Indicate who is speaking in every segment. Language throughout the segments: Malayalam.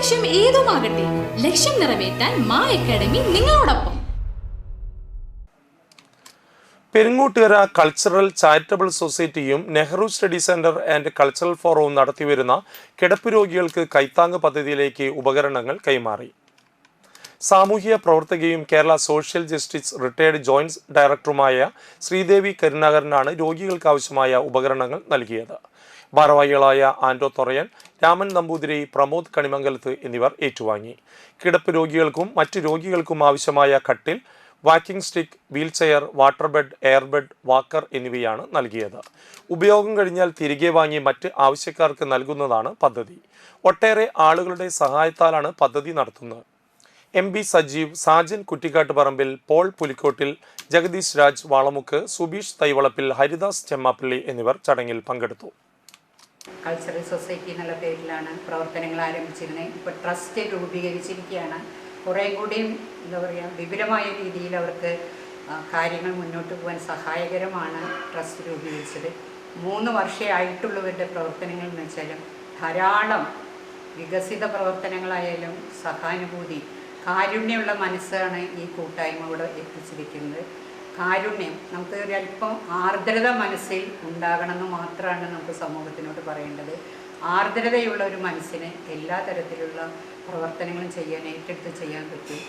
Speaker 1: ലക്ഷ്യം ഏതുമാകട്ടെ ലക്ഷ്യം നിറവേറ്റാൻ മാ അക്കാഡമി നിങ്ങളോടൊപ്പം.
Speaker 2: Perungottukara cultural charitable സൊസൈറ്റിയും Nehru study centre and cultural ഫോറവും നടത്തിവരുന്ന കിടപ്പ് രോഗികൾക്ക് കൈത്താങ് പദ്ധതിയിലേക്ക് ഉപകരണങ്ങൾ കൈമാറി. സാമൂഹിക പ്രവർത്തകയും Kerala social justice retired joint ഡയറക്ടറുമായ ശ്രീദേവി കരുണാകരനാണ് രോഗികൾക്ക് ആവശ്യമായ ഉപകരണങ്ങൾ നൽകിയത്. ഭാരവാഹികളായ ആൻഡോ തൊറയൻ രാമൻ നമ്പൂതിരി പ്രമോദ് കണിമംഗലത്ത് എന്നിവർ ഏറ്റുവാങ്ങി. കിടപ്പ് രോഗികൾക്കും മറ്റ് രോഗികൾക്കും ആവശ്യമായ കട്ടിൽ walking stick wheelchair water bed air bed walker എന്നിവയാണ് നൽകിയത്. ഉപയോഗം കഴിഞ്ഞാൽ തിരികെ വാങ്ങി മറ്റ് ആവശ്യക്കാർക്ക് നൽകുന്നതാണ് പദ്ധതി. ഒട്ടേറെ ആളുകളുടെ സഹായത്താലാണ് പദ്ധതി നടത്തുന്നത്. M B Sajeev Sajan Kuttikkattu Parambil Paul Pulikkottil Jagadeesh Raj Valamukku Subeesh Thaivalappil Haridas Chemmappally എന്നിവർ ചടങ്ങിൽ പങ്കെടുത്തു.
Speaker 3: കൾച്ചറൽ സൊസൈറ്റി എന്നുള്ള പേരിലാണ് പ്രവർത്തനങ്ങൾ ആരംഭിച്ചിരുന്നത്. ഇപ്പോൾ ട്രസ്റ്റ് രൂപീകരിച്ചിരിക്കുകയാണ്. കുറേ കൂടിയും എന്താ പറയുക വിപുലമായ രീതിയിൽ അവർക്ക് കാര്യങ്ങൾ മുന്നോട്ട് പോകാൻ സഹായകരമാണ് ട്രസ്റ്റ് രൂപീകരിച്ചത്. മൂന്ന് വർഷമേ ആയിട്ടുള്ളൂ പ്രവർത്തനങ്ങൾ എന്ന് വെച്ചാലും ധാരാളം വികസിത പ്രവർത്തനങ്ങളായാലും സഹാനുഭൂതി കാരുണ്യമുള്ള മനസ്സാണ് ഈ കൂട്ടായ്മ ഇവിടെ എത്തിച്ചിരിക്കുന്നത് കാരുണ്യം. നമുക്ക് ഒരല്പം ആർദ്രത മനസ്സിൽ ഉണ്ടാകണമെന്ന് മാത്രമാണ് നമുക്ക് സമൂഹത്തിനോട് പറയേണ്ടത്. ആർദ്രതയുള്ള ഒരു മനസ്സിന് എല്ലാ തരത്തിലുള്ള പ്രവർത്തനങ്ങളും ചെയ്യാൻ ഏറ്റെടുത്ത് ചെയ്യാൻ പറ്റും.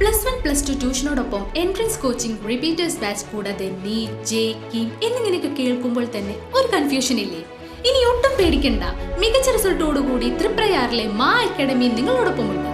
Speaker 1: പ്ലസ് വൺ പ്ലസ് ടു ട്യൂഷനോടൊപ്പം എൻട്രൻസ് കോച്ചിങ് റിപ്പീറ്റേഴ്സ് ബാച്ച് കൂടാതെ നീറ്റ് ജെ കീം എന്നിങ്ങനെയൊക്കെ കേൾക്കുമ്പോൾ തന്നെ ഒരു കൺഫ്യൂഷൻ ഇല്ലേ? ഇനി ഒട്ടും പേടിക്കണ്ട. മികച്ച റിസൾട്ടോടുകൂടി തൃപ്രയാറിലെ മാ അക്കാഡമി നിങ്ങളോടൊപ്പമുണ്ട്.